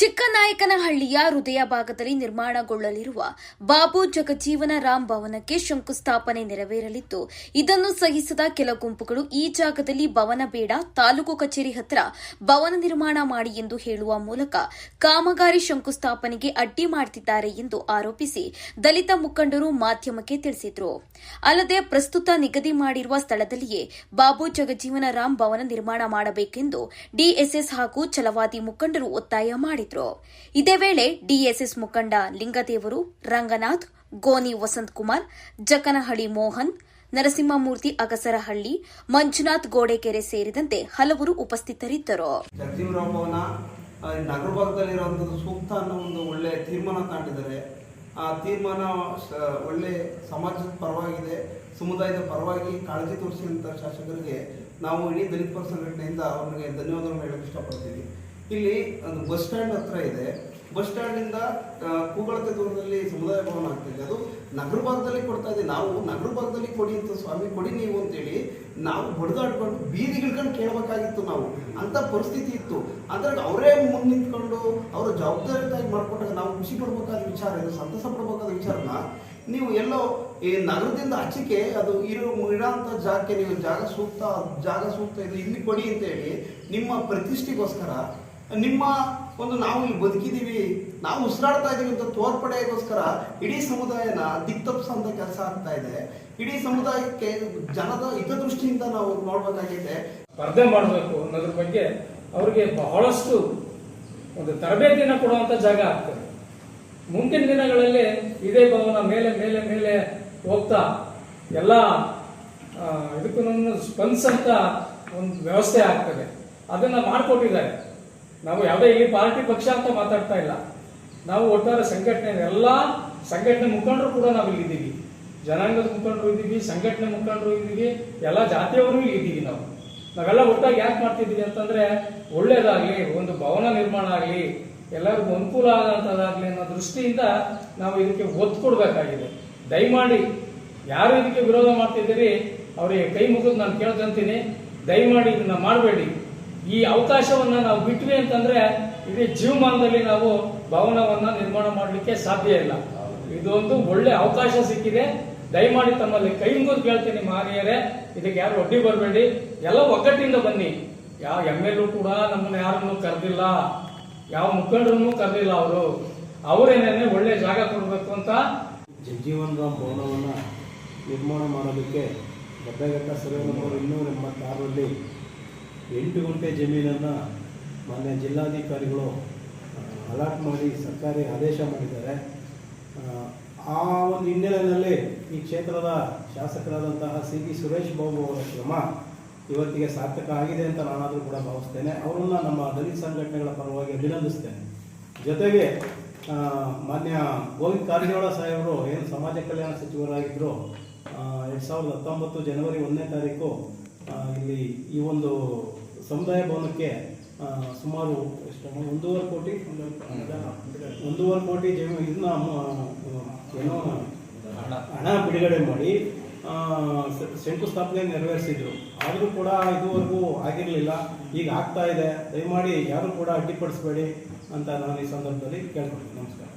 ಚಿಕ್ಕನಾಯಕನಹಳ್ಳಿಯ ಹೃದಯ ಭಾಗದಲ್ಲಿ ನಿರ್ಮಾಣಗೊಳ್ಳಲಿರುವ ಬಾಬು ಜಗಜೀವನ ರಾಮ್ ಭವನಕ್ಕೆ ಶಂಕುಸ್ಥಾಪನೆ ನೆರವೇರಲಿದ್ದು, ಇದನ್ನು ಸಹಿಸದ ಕೆಲ ಗುಂಪುಗಳು ಈ ಜಾಗದಲ್ಲಿ ಭವನ ಬೇಡ, ತಾಲೂಕು ಕಚೇರಿ ಹತ್ರ ಭವನ ನಿರ್ಮಾಣ ಮಾಡಿ ಎಂದು ಹೇಳುವ ಮೂಲಕ ಕಾಮಗಾರಿ ಶಂಕುಸ್ಥಾಪನೆಗೆ ಅಡ್ಡಿ ಮಾಡುತ್ತಿದ್ದಾರೆ ಎಂದು ಆರೋಪಿಸಿ ದಲಿತ ಮುಖಂಡರು ಮಾಧ್ಯಮಕ್ಕೆ ತಿಳಿಸಿದರು. ಅಲ್ಲದೆ ಪ್ರಸ್ತುತ ನಿಗದಿ ಮಾಡಿರುವ ಸ್ಥಳದಲ್ಲಿಯೇ ಬಾಬು ಜಗಜೀವನ ರಾಮ್ ಭವನ ನಿರ್ಮಾಣ ಮಾಡಬೇಕೆಂದು ಡಿಎಸ್ಎಸ್ ಹಾಗೂ ಛಲವಾದಿ ಮುಖಂಡರು ಒತ್ತಾಯ ಮಾಡಿದರು. ಇದೇ ವೇಳೆ ಡಿಎಸ್ಎಸ್ ಮುಖಂಡ ಲಿಂಗದೇವರು, ರಂಗನಾಥ್, ಗೋನಿ ವಸಂತ್ ಕುಮಾರ್, ಜಕನಹಳ್ಳಿ ಮೋಹನ್, ನರಸಿಂಹಮೂರ್ತಿ ಅಗಸರಹಳ್ಳಿ, ಮಂಜುನಾಥ್ ಗೋಡೆಕೆರೆ ಸೇರಿದಂತೆ ಹಲವರು ಉಪಸ್ಥಿತರಿದ್ದರು. ಸೂಕ್ತ ಅನ್ನೋ ಒಂದು ಒಳ್ಳೆ ತೀರ್ಮಾನ ತಾಂಡಿದ್ದಾರೆ. ಆ ತೀರ್ಮಾನ ಒಳ್ಳೆ ಸಮಾಜದ ಪರವಾಗಿದೆ, ಸಮುದಾಯದ ಪರವಾಗಿ ಕಾಳಜಿ ತೋರಿಸಿದಂಥ ಶಾಸಕರಿಗೆ ನಾವು ಇಡೀ ದಲಿತ ಪರ ಸಂಘಟನೆಯಿಂದ ಅವರಿಗೆ ಧನ್ಯವಾದಗಳನ್ನು ಹೇಳಕ್ಕೆ ಇಷ್ಟಪಡ್ತೀವಿ. ಇಲ್ಲಿ ಒಂದು ಬಸ್ ಸ್ಟ್ಯಾಂಡ್ ಹತ್ರ ಇದೆ. ಬಸ್ ಸ್ಟ್ಯಾಂಡಿಂದ ಕೂಗಳತೆ ದೂರದಲ್ಲಿ ಸಮುದಾಯ ಭವನ ಆಗ್ತಿದೆ. ಅದು ನಗರ ಭಾಗದಲ್ಲಿ ಕೊಡ್ತಾ ಇದೆ. ನಾವು ನಗರ ಭಾಗದಲ್ಲಿ ಕೊಡಿ ಅಂತ ಸ್ವಾಮಿ, ಕೊಡಿ ನೀವು ಅಂತೇಳಿ ನಾವು ಹೊಡೆದಾಡ್ಕೊಂಡು ಬೀದಿಗಿಳ್ಕೊಂಡು ಕೇಳಬೇಕಾಗಿತ್ತು ನಾವು. ಅಂತ ಪರಿಸ್ಥಿತಿ ಇತ್ತು. ಅಂದ್ರೆ ಅವರೇ ಮುಂದೆ ನಿಂತ್ಕೊಂಡು ಅವರ ಜವಾಬ್ದಾರಿಯಾಗಿ ಮಾಡ್ಕೊಂಡಾಗ ನಾವು ಖುಷಿ ಪಡ್ಬೇಕಾದ ವಿಚಾರ ಇದು, ಸಂತಸ ಪಡ್ಬೇಕಾದ ವಿಚಾರನ ನೀವು ಎಲ್ಲೋ ಈ ನಗರದಿಂದ ಆಚೆಗೆ ಅದು ಇರೋ ಇಡೋಂಥ ಜಾಗಕ್ಕೆ ನೀವು ಜಾಗ ಸೂಕ್ತ ಜಾಗ ಸೂಕ್ತ ಇದು ಇಲ್ಲಿ ಕೊಡಿ ಅಂತ ಹೇಳಿ ನಿಮ್ಮ ಪ್ರತಿಷ್ಠೆಗೋಸ್ಕರ ನಿಮ್ಮ ಒಂದು ನಾವು ಇಲ್ಲಿ ಬದುಕಿದ್ದೀವಿ, ನಾವು ಉಸಿರಾಡ್ತಾ ಇದ್ದೀವಿ ಅಂತ ತೋರ್ಪಡೆಗೋಸ್ಕರ ಇಡೀ ಸಮುದಾಯನ ದಿಕ್ತಪ್ಸಂತ ಕೆಲಸ ಆಗ್ತಾ ಇದೆ. ಇಡೀ ಸಮುದಾಯಕ್ಕೆ ಜನದ ಹಿತದೃಷ್ಟಿಯಿಂದ ನಾವು ನೋಡ್ಬೇಕಾಗಿದೆ. ಸ್ಪರ್ಧೆ ಮಾಡಬೇಕು ಅನ್ನೋದ್ರ ಬಗ್ಗೆ ಅವರಿಗೆ ಬಹಳಷ್ಟು ಒಂದು ತರಬೇತಿಯನ್ನು ಕೊಡುವಂತ ಜಾಗ ಆಗ್ತದೆ. ಮುಂದಿನ ದಿನಗಳಲ್ಲಿ ಇದೇ ಭವನ ಮೇಲೆ ಮೇಲೆ ಮೇಲೆ ಹೋಗ್ತಾ ಎಲ್ಲ ಇದಕ್ಕೂ ಸ್ಪಂದಿಸಂತ ಒಂದು ವ್ಯವಸ್ಥೆ ಆಗ್ತದೆ. ಅದನ್ನ ಮಾಡಿಕೊಟ್ಟಿದ್ದಾರೆ. ನಾವು ಯಾವುದೇ ಇಲ್ಲಿ ಪಾರ್ಟಿ ಪಕ್ಷ ಅಂತ ಮಾತಾಡ್ತಾ ಇಲ್ಲ. ನಾವು ಒಟ್ಟಾರೆ ಸಂಘಟನೆ ಎಲ್ಲ ಸಂಘಟನೆ ಮುಖಂಡರು ಕೂಡ ನಾವು ಇಲ್ಲಿದ್ದೀವಿ. ಜನಾಂಗದ ಮುಖಂಡರು ಇದ್ದೀವಿ, ಸಂಘಟನೆ ಮುಖಂಡರು ಇದ್ದೀವಿ, ಎಲ್ಲ ಜಾತಿಯವರು ಇದ್ದೀವಿ ನಾವು. ನಾವೆಲ್ಲ ಒಟ್ಟಾಗಿ ಯಾಕೆ ಮಾಡ್ತಿದ್ದೀವಿ ಅಂತಂದ್ರೆ, ಒಳ್ಳೇದಾಗ್ಲಿ, ಒಂದು ಭವನ ನಿರ್ಮಾಣ ಆಗಲಿ, ಎಲ್ಲರಿಗೂ ಅನುಕೂಲ ಆದಂಥದ್ದಾಗಲಿ ಅನ್ನೋ ದೃಷ್ಟಿಯಿಂದ ನಾವು ಇದಕ್ಕೆ ಒತ್ತು ಕೊಡಬೇಕಾಗಿದೆ. ದಯಮಾಡಿ, ಯಾರು ಇದಕ್ಕೆ ವಿರೋಧ ಮಾಡ್ತಿದ್ದೀರಿ, ಅವರಿಗೆ ಕೈ ಮುಗಿದು ನಾನು ಕೇಳ್ಕೊಂತೀನಿ ದಯಮಾಡಿ ಇದನ್ನ ಮಾಡಬೇಡಿ. ಈ ಅವಕಾಶವನ್ನ ನಾವು ಬಿಟ್ವಿ ಅಂತಂದ್ರೆ ಇಡೀ ಜೀವಮಾನದಲ್ಲಿ ನಾವು ಭವನವನ್ನ ನಿರ್ಮಾಣ ಮಾಡಲಿಕ್ಕೆ ಸಾಧ್ಯ ಇಲ್ಲ. ಇದೊಂದು ಒಳ್ಳೆ ಅವಕಾಶ ಸಿಕ್ಕಿದೆ. ದಯಮಾಡಿ ತಮ್ಮಲ್ಲಿ ಕೈ ಮುಗಿದು ಕೇಳ್ತೀನಿ ಮಾರಿಯರೇ, ಇದಕ್ಕೆ ಯಾರು ಒಡ್ಡಿ ಬರಬೇಡಿ. ಎಲ್ಲ ಒಗ್ಗಟ್ಟಿಂದ ಬನ್ನಿ. ಯಾವ ಎಂ ಎಲ್ ಕೂಡ ನಮ್ಮನ್ನ ಯಾರನ್ನು ಕರೆದಿಲ್ಲ. ಯಾವ ಮುಖಂಡರನ್ನು ಕರೆದಿಲ್ಲ ಅವರು. ಅವರೇನೇನೆ ಒಳ್ಳೆ ಜಾಗ ಕೊಡಬೇಕು ಅಂತ. ಜಗಜೀವನ್ ರಾಮ್ ಭವನವನ್ನು ನಿರ್ಮಾಣ ಮಾಡೋದಕ್ಕೆ ಗದ್ದೆಘಟ್ಟ ಸರ್ವೆ ನಂಬರ್ ಇನ್ನೂರ ಎಂಬತ್ತಾರರಲ್ಲಿ ಎಂಟು ಗುಂಟೆ ಜಮೀನನ್ನು ಮಾನ್ಯ ಜಿಲ್ಲಾಧಿಕಾರಿಗಳು ಅಲಾಟ್ ಮಾಡಿ ಸರ್ಕಾರಿ ಆದೇಶ ಮಾಡಿದ್ದಾರೆ. ಆ, ಒಂದು ಹಿನ್ನೆಲೆಯಲ್ಲಿ ಈ ಕ್ಷೇತ್ರದ ಶಾಸಕರಾದಂತಹ ಸಿ ಬಿ ಸುರೇಶ್ ಬಾಬು ಅವರ ಶ್ರಮ ಇವತ್ತಿಗೆ ಸಾರ್ಥಕ ಆಗಿದೆ ಅಂತ ನಾನಾದರೂ ಕೂಡ ಭಾವಿಸ್ತೇನೆ. ಅವರನ್ನು ನಮ್ಮ ದಲಿತ ಸಂಘಟನೆಗಳ ಪರವಾಗಿ ಅಭಿನಂದಿಸ್ತೇನೆ. ಜೊತೆಗೆ ಮಾನ್ಯ ಗೋವಿಂದ ಕಾರಜೋಳ ಸಾಹೇಬರು ಏನು ಸಮಾಜ ಕಲ್ಯಾಣ ಸಚಿವರಾಗಿದ್ದರು ಎರಡು ಸಾವಿರದ ಹತ್ತೊಂಬತ್ತು ಜನವರಿ ಒಂದನೇ ತಾರೀಕು ಇಲ್ಲಿ ಈ ಒಂದು ಸಮುದಾಯ ಭವನಕ್ಕೆ ಸುಮಾರು ಎಷ್ಟು ಒಂದೂವರೆ ಕೋಟಿ ಒಂದೂವರೆ ಕೋಟಿ ಇದನ್ನ ಏನೋ ಹಣ. ಬಿಡುಗಡೆ ಮಾಡಿ ಶಂಕುಸ್ಥಾಪನೆ ನೆರವೇರಿಸಿದ್ರು. ಆದರೂ ಕೂಡ ಇದುವರೆಗೂ ಆಗಿರಲಿಲ್ಲ. ಈಗ ಆಗ್ತಾ ಇದೆ. ದಯಮಾಡಿ ಯಾರು ಕೂಡ ಅಡ್ಡಿಪಡಿಸಬೇಡಿ ಅಂತ ನಾನು ಈ ಸಂದರ್ಭದಲ್ಲಿ ಕೇಳ್ಕೊಳ್ತೀನಿ. ನಮಸ್ಕಾರ.